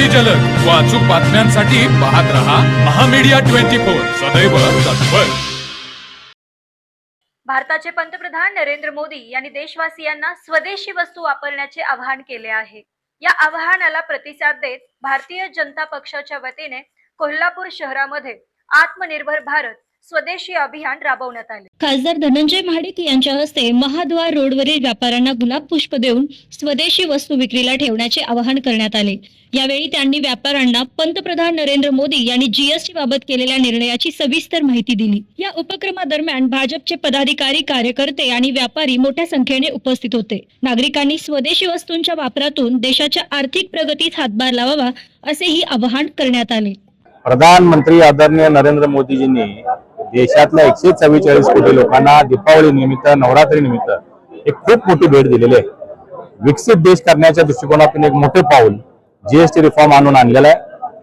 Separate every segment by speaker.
Speaker 1: अति जलद. व अचूक बातम्यांसाठी पाहत रहा महामीडिया ट्वेंटी फोर. सदैव तत्पर.
Speaker 2: भारताचे पंतप्रधान नरेंद्र मोदी यांनी देशवासियांना स्वदेशी वस्तू वापरण्याचे आवाहन केले आहे. या आवाहनाला प्रतिसाद देत भारतीय जनता पक्षाच्या वतीने कोल्हापूर शहरामध्ये आत्मनिर्भर भारत स्वदेशी अभियान राबवण्यात आले.
Speaker 3: खासदार धनंजय महाडिक यांच्या हस्ते महाद्वार रोडवरील व्यापाऱ्यांना गुलाब पुष्प देऊन स्वदेशी वस्तू विक्रीला ठेवण्याचे आवाहन करण्यात आले. यावेळी त्यांनी व्यापाऱ्यांना पंतप्रधान नरेंद्र मोदी यांनी जीएसटी बाबत केलेल्या निर्णयाची सविस्तर माहिती दिली. या उपक्रमादरम्यान भाजपचे पदाधिकारी कार्यकर्ते आणि व्यापारी मोठ्या संख्येने उपस्थित होते. नागरिकांनी स्वदेशी वस्तूंच्या वापरातून देशाच्या आर्थिक प्रगतीत हातभार लावावा असेही आवाहन करण्यात आले.
Speaker 4: प्रधानमंत्री आदरणीय नरेंद्र मोदीजींनी देशातल्या एकशे चव्वेचाळीस कोटी लोकांना दीपावली निमित्त नवरात्री निमित्त एक खूप मोठी भेट दिलेली आहे. विकसित देश करण्याच्या दृष्टिकोनातून एक मोठे पाऊल जीएसटी रिफॉर्म आणून आणलेला आहे.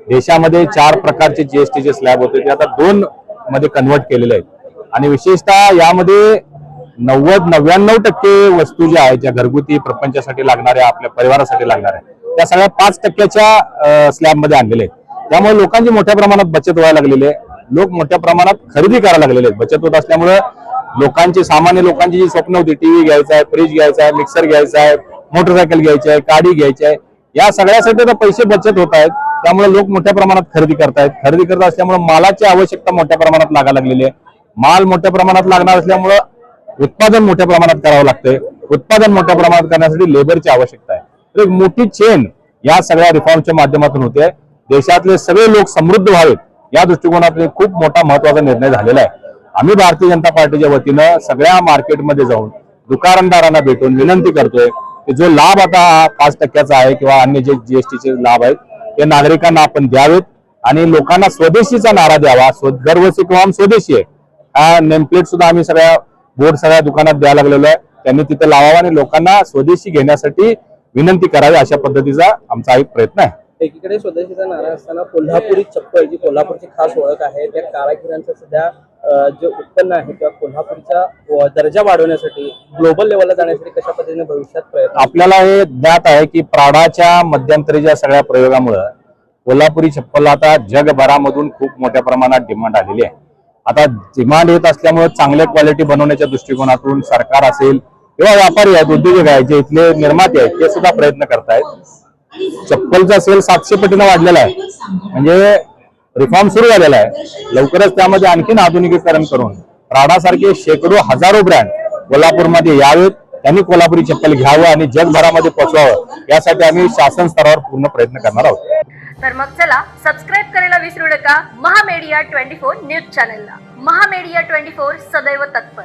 Speaker 4: देशामध्ये चार प्रकारचे जीएसटीचे स्लॅब होते ते आता दोन मध्ये कन्वर्ट केलेले आहेत. आणि विशेषतः यामध्ये नव्वद नव्याण्णव टक्के वस्तू ज्या आहेत ज्या घरगुती प्रपंचासाठी लागणाऱ्या आपल्या परिवारासाठी लागणाऱ्या त्या सगळ्या पाच टक्क्याच्या स्लॅबमध्ये आणलेल्या आहेत. त्यामुळे लोकांची मोठ्या प्रमाणात बचत व्हायला लागलेली आहे. लोक मोठ्या प्रमाणात खरेदी करायला लागलेले आहेत. बचत होत असल्यामुळे लोकांची सामान्य लोकांची जी स्वप्न होती टीव्ही घ्यायचा आहे फ्रीज घ्यायचा आहे मिक्सर घ्यायचा आहे मोटरसायकल घ्यायची आहे गाडी घ्यायची आहे या सगळ्यासाठी आता पैसे बचत होत आहेत. त्यामुळे लोक मोठ्या प्रमाणात खरेदी करतायत. खरेदी करत असल्यामुळे मालाची आवश्यकता मोठ्या प्रमाणात लागायला लागलेली आहे. माल मोठ्या प्रमाणात लागणार असल्यामुळं उत्पादन मोठ्या प्रमाणात करावं लागतंय. उत्पादन मोठ्या प्रमाणात करण्यासाठी लेबरची आवश्यकता आहे. तर एक मोठी चेन या सगळ्या रिफॉर्मच्या माध्यमातून होते. देशातले सगळे लोक समृद्ध व्हावेत. या दृष्टिकोनातून खूप मोठा महत्त्वाचा निर्णय झालेला आहे. आम्ही भारतीय जनता पार्टीच्या वतीनं सगळ्या मार्केटमध्ये जाऊन दुकानदारांना भेटून विनंती करतोय की जो लाभ आता पाच टक्क्याचा आहे किंवा अन्य जे जीएसटीचे लाभ आहेत ते नागरिकांना आपण द्यावेत आणि लोकांना स्वदेशीचा नारा द्यावा. स्व- दरवर्षी किंवा स्वदेशी आहे. हा नेमप्लेट सुद्धा आम्ही सगळ्या बोर्ड सगळ्या दुकानात द्यायला लागलेलो आहे. त्यांनी तिथे लावावा आणि लोकांना स्वदेशी घेण्यासाठी विनंती करावी अशा पद्धतीचा आमचा एक प्रयत्न आहे.
Speaker 5: एकीकडे स्वदेशीचा नारा असताना कोल्हापुरी चप्पल जी कोल्हापूरची खास ओळख आहे त्या कारागिरांचं सध्या जे उत्पन्न आहे किंवा कोल्हापूरचा दर्जा वाढवण्यासाठी ग्लोबल लेवलला जाण्यासाठी कशा पद्धतीने भविष्यात प्रयत्न
Speaker 4: आपल्याला हे ज्ञात आहे की प्राडाच्या मध्यंतरीच्या सगळ्या प्रयोगामुळं कोल्हापुरी चप्पल आता जगभरामधून खूप मोठ्या प्रमाणात डिमांड आलेली आहे. आता डिमांड येत असल्यामुळे चांगल्या क्वालिटी बनवण्याच्या दृष्टिकोनातून सरकार असेल किंवा व्यापारी आहेत उद्योजक आहेत जे इथले निर्माते आहेत ते सुद्धा प्रयत्न करतायत. चप्पलचा सेल सातशे पटीनं वाढलेला आहे. म्हणजे रिफॉर्म सुरू झालेला आहे. लवकरच त्यामध्ये आणखीन आधुनिकीकरण करून प्राडासारखे शेकडो हजारो ब्रँड कोल्हापूरमध्ये यावेत. त्यांनी कोल्हापुरी चप्पल घ्यावं आणि जगभरामध्ये पोहोचवावं. यासाठी आम्ही शासन स्तरावर पूर्ण प्रयत्न करणार आहोत.
Speaker 2: तर मग चला सबस्क्राईब करायला विसरू नका. महामेडिया ट्वेंटी फोर न्यूज चॅनलला. महामेडिया ट्वेंटी फोर सदैव तत्पर.